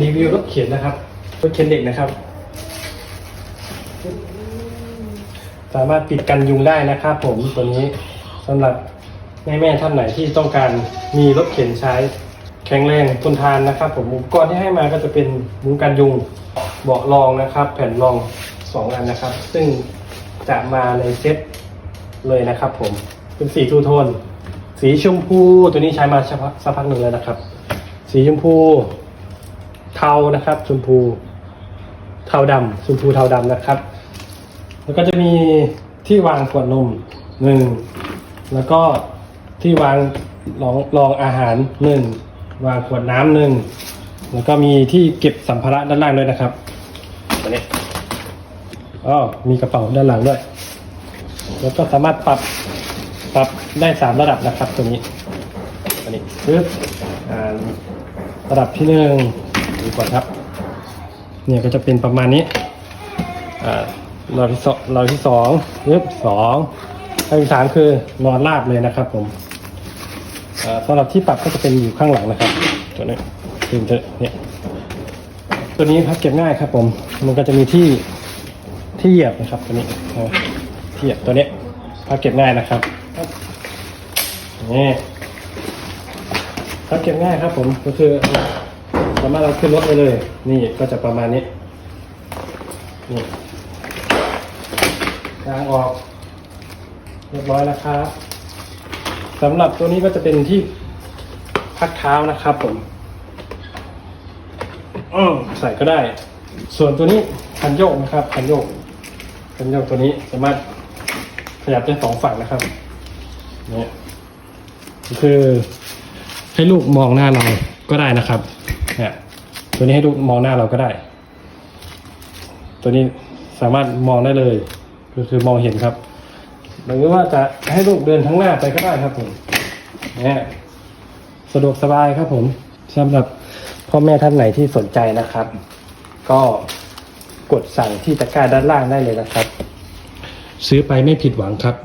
รีวิวรถเข็นนะครับรถเข็นเด็กนะครับ สามารถปิดกันยุงได้นะครับผมตัวนี้สำหรับแม่แม่ๆท่านไหนที่ต้องการมีรถเข็นใช้ แข็งแรงทนทานนะครับ ผมอุปกรณ์ที่ให้มาก็จะเป็นมุ้งกันยุงเบาะรองนะครับ แผ่นรองสองอันนะครับ ซึ่งจะมาในเซ็ตเลยนะครับ ผมเป็นสีทูโทนสีชมพูตัวนี้ใช้มาสักพักสักพักหนึ่งแล้วนะครับ สีชมพู เทานะครับชมพูเทาดำชมพูเทาดำนะครับ แล้วก็จะมีที่วางขวดนมหนึ่งแล้วก็ที่วางรองรองอาหารหนึ่งวางขวดน้ำหนึ่งแล้วก็มีที่เก็บสัมภาระด้านล่างด้วยนะครับตัวนี้อ๋อมีกระเป๋าด้านหลังด้วย แล้วก็สามารถปรับปรับได้สามระดับนะครับตัวนี้ตัวนี้ปึ๊บอ่าระดับที่หนึ่ง ดูก่อนครับ เนี่ยก็จะเป็นประมาณนี้อ่าเราที่สองเราที่สองปึ๊บสองอันที่สามคือนอนราบเลยนะครับ ผมอ่าสำหรับที่ปรับก็จะเป็นอยู่ข้างหลังนะครับ ตัวนี้คือตัวเนี่ยตัวนี้พับเก็บง่ายครับผม มันก็จะมีที่ที่เหยียบนะครับตัวนี้ที่เหยียบตัวนี้พับเก็บง่ายนะครับนี่พับเก็บง่ายครับผมก็คือ สามารถเราขึ้นรถไปเลย นี่ก็จะประมาณนี้ นี่ยางออก เรียบร้อยแล้วครับสำหรับตัวนี้ก็จะเป็นที่พักเท้านะครับผมอืมใส่ก็ได้ ส่วนตัวนี้คันโยกนะครับคันโยกคันโยกตัวนี้สามารถขยับได้สองฝั่งนะครับเนี่ยก็คือให้ลูกมองหน้าเราก็ได้นะครับ เนี่ยตัวนี้ให้ลูกมองหน้าเราก็ได้ ตัวนี้สามารถมองได้เลยก็คือมองเห็นครับหรือว่าจะให้ลูกเดินทั้งหน้าไปก็ได้ครับผมเนี่ยสะดวกสบายครับผมสำหรับพ่อแม่ท่านไหนที่สนใจนะครับ ก็กดสั่งที่ตะกร้าด้านล่างได้เลยนะครับ ซื้อไปไม่ผิดหวังครับ